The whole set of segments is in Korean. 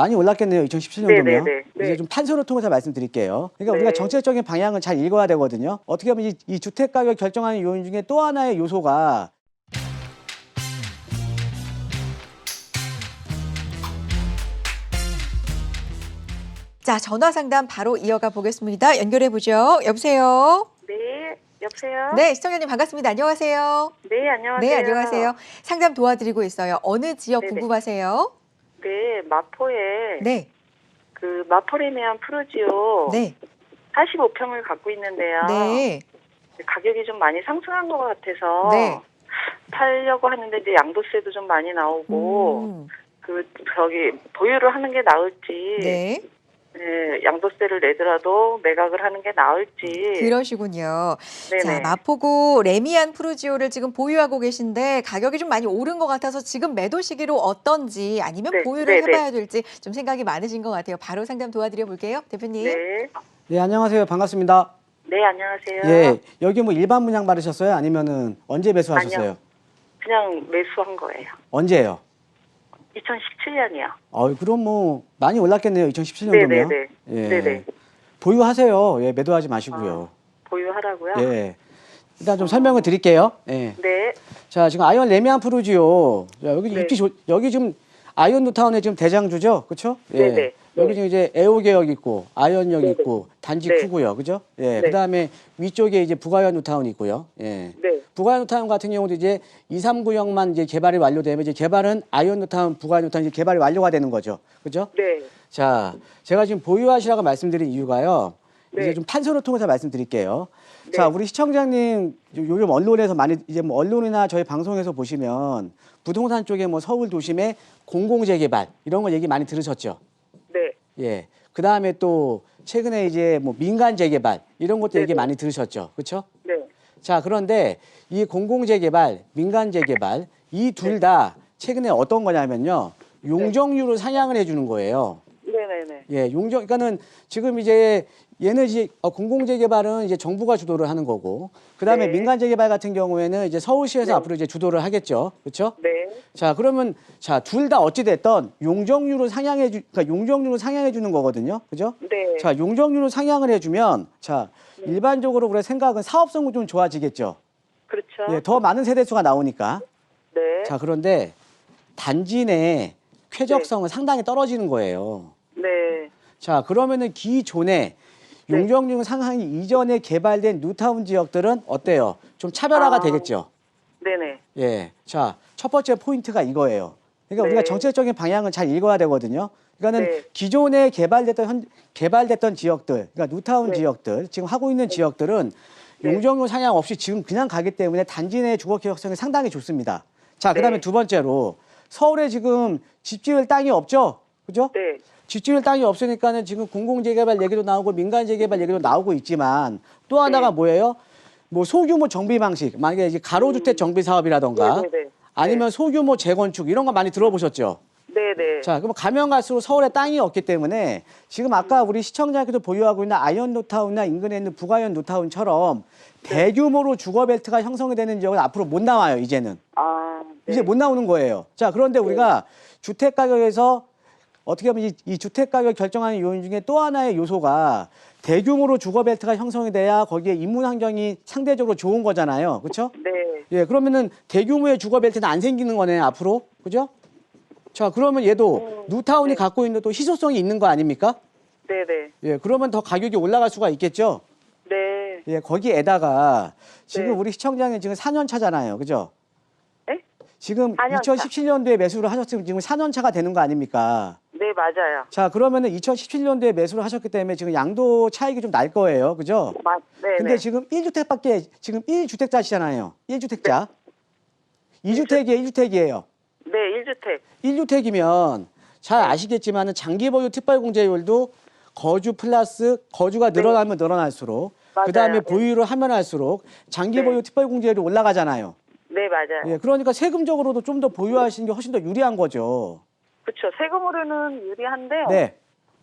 많이 올랐겠네요. 2017년도면. 네네네. 네. 이제 좀 판서를 통해서 말씀드릴게요. 그러니까 네. 우리가 정책적인 방향을 잘 읽어야 되거든요. 어떻게 보면 이, 이 주택 가격 결정하는 요인 중에 또 하나의 요소가 자, 전화 상담 바로 이어가 보겠습니다. 연결해 보죠. 여보세요. 네, 여보세요? 네, 시청자님 반갑습니다. 안녕하세요. 네, 안녕하세요. 네, 안녕하세요. 상담 도와드리고 있어요. 어느 지역 네네. 궁금하세요? 네, 마포에 네, 그 마포레미안 프로지오 네, 45평을 갖고 있는데요. 네, 가격이 좀 많이 상승한 것 같아서 네. 팔려고 하는데 이제 양도세도 좀 많이 나오고 음, 그 저기 보유를 하는 게 나을지 네, 네, 양도세를 내더라도 매각을 하는 게 나을지 그러시군요. 네네. 자, 마포구 레미안 프루지오를 지금 보유하고 계신데 가격이 좀 많이 오른 것 같아서 지금 매도 시기로 어떤지 아니면 네, 보유를 네, 네. 해봐야 될지 좀 생각이 많으신 것 같아요. 바로 상담 도와드려 볼게요, 대표님. 네. 네, 안녕하세요. 반갑습니다. 네, 안녕하세요. 예. 여기 뭐 일반 분양 받으셨어요? 아니면은 언제 매수하셨어요? 아니요. 그냥 매수한 거예요. 언제예요? 2017년이요. 어, 그럼 뭐 많이 올랐겠네요. 2017년도면. 네네네. 예. 네네. 보유하세요. 예, 매도하지 마시고요. 보유하라고요? 예. 일단 좀 설명을 드릴게요. 예. 네. 자, 지금 아이언 레미안 프루지오. 자, 여기 네. 입지 좋- 여기 지금 아이언 누타운의 지금 대장주죠. 그렇죠? 예. 네네. 여기 네. 지금 이제 에오개역 있고 아이언역 네네. 있고 단지 네. 크고요. 그죠? 예. 네. 그다음에 위쪽에 이제 북아이언 누타운 있고요. 예. 네. 북아이언 누타운 같은 경우도 이제 2, 3구역만 이제 개발이 완료되면 이제 개발은 아이언 누타운, 북아이언 누타운 이제 개발이 완료가 되는 거죠. 그죠? 네. 자, 제가 지금 보유하시라고 말씀드린 이유가요. 이제 네. 좀 판서를 통해서 말씀드릴게요. 네. 자, 우리 시청자님 요- 요즘 언론에서 많이 이제 뭐 언론이나 저희 방송에서 보시면 부동산 쪽에 뭐 서울 도심의 공공 재개발 이런 거 얘기 많이 들으셨죠? 네. 예. 그 다음에 또 최근에 이제 뭐 민간 재개발 이런 것도 얘기 네네. 많이 들으셨죠? 그렇죠? 네. 자, 그런데 이 공공 재개발, 민간 재개발 이 둘 다 최근에 어떤 거냐면요. 용적률을 상향을 해주는 거예요. 예, 용적, 그러니까는 지금 이제 얘는 이제 어, 공공재 개발은 이제 정부가 주도를 하는 거고, 그 다음에 네. 민간재 개발 같은 경우에는 이제 서울시에서 네. 앞으로 이제 주도를 하겠죠. 그렇죠? 네. 자, 그러면 자, 둘 다 어찌 됐던 용적률을 상향해 주, 그러니까 용적률을 상향해 주는 거거든요. 그죠? 네. 자, 용적률을 상향을 해 주면, 자, 일반적으로 우리가 생각은 사업성은 좀 좋아지겠죠. 그렇죠. 예, 더 많은 세대 수가 나오니까. 네. 자, 그런데 단지 내 쾌적성은 상당히 떨어지는 거예요. 네. 자, 그러면은 기존에 네. 용적률 상향 이전에 개발된 뉴타운 지역들은 어때요? 좀 차별화가 아. 되겠죠. 네네. 예. 자, 첫 번째 포인트가 이거예요. 그러니까 네. 우리가 정책적인 방향을 잘 읽어야 되거든요. 그러니까는 네. 기존에 개발됐던 현, 개발됐던 지역들, 그러니까 뉴타운 네. 지역들, 지금 하고 있는 지역들은 네. 용적률 상향 없이 지금 그냥 가기 때문에 단지 내 주거 개혁성이 상당히 좋습니다. 자, 그다음에 네. 두 번째로 서울에 지금 집 지을 땅이 없죠. 그죠? 네. 집 지을 땅이 없으니까는 지금 공공재개발 얘기도 나오고 민간재개발 얘기도 나오고 있지만 또 하나가 네. 뭐예요? 뭐 소규모 정비 방식, 만약에 이제 가로주택 정비 사업이라던가 네네네. 아니면 소규모 재건축 이런 거 많이 들어보셨죠? 네네. 자, 그럼 가면 갈수록 서울에 땅이 없기 때문에 지금 아까 우리 시청자께도 보유하고 있는 아이언 노타운이나 인근에 있는 북아이언 노타운처럼 대규모로 주거벨트가 형성이 되는 지역은 앞으로 못 나와요, 이제는. 아. 네. 이제 못 나오는 거예요. 자, 그런데 우리가 주택 가격에서 어떻게 보면 이, 이 주택 가격 결정하는 요인 중에 또 하나의 요소가 대규모로 주거 벨트가 형성이 돼야 거기에 인문 환경이 상대적으로 좋은 거잖아요. 그렇죠? 네. 예, 그러면은 대규모의 주거 벨트는 안 생기는 거네, 앞으로. 그죠? 자, 그러면 얘도 음, 뉴타운이 네. 갖고 있는 또 희소성이 있는 거 아닙니까? 네 네. 예, 그러면 더 가격이 올라갈 수가 있겠죠? 네. 예, 거기에다가 지금 네. 우리 시청자는 지금 4년 차잖아요. 그죠? 네? 지금 4년 차. 2017년도에 매수를 하셨으면 지금 4년 차가 되는 거 아닙니까? 네, 맞아요. 자, 그러면은 2017년도에 매수를 하셨기 때문에 지금 양도 차익이 좀 날 거예요. 그죠? 맞, 네네. 근데 지금 1주택밖에 지금 1주택자시잖아요. 1주택자. 2주택이에요, 1주택이에요. 네, 1주택. 1주택이면 잘 아시겠지만은 장기 보유 특별 공제율도 거주 플러스 거주가 늘어나면 늘어날수록 네. 맞아요. 그다음에 네. 보유를 하면 할수록 장기 네. 보유 특별 공제율이 올라가잖아요. 네, 맞아요. 예, 그러니까 세금적으로도 좀 더 보유하시는 게 훨씬 더 유리한 거죠. 그렇죠. 세금으로는 유리한데요. 네.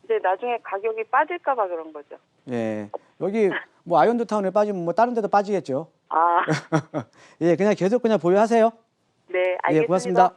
이제 나중에 가격이 빠질까봐 그런 거죠. 예. 여기 뭐 아이언드 타운에 빠지면 뭐 다른 데도 빠지겠죠. 아, 예, 그냥 계속 그냥 보유하세요. 네, 알겠습니다. 예, 고맙습니다.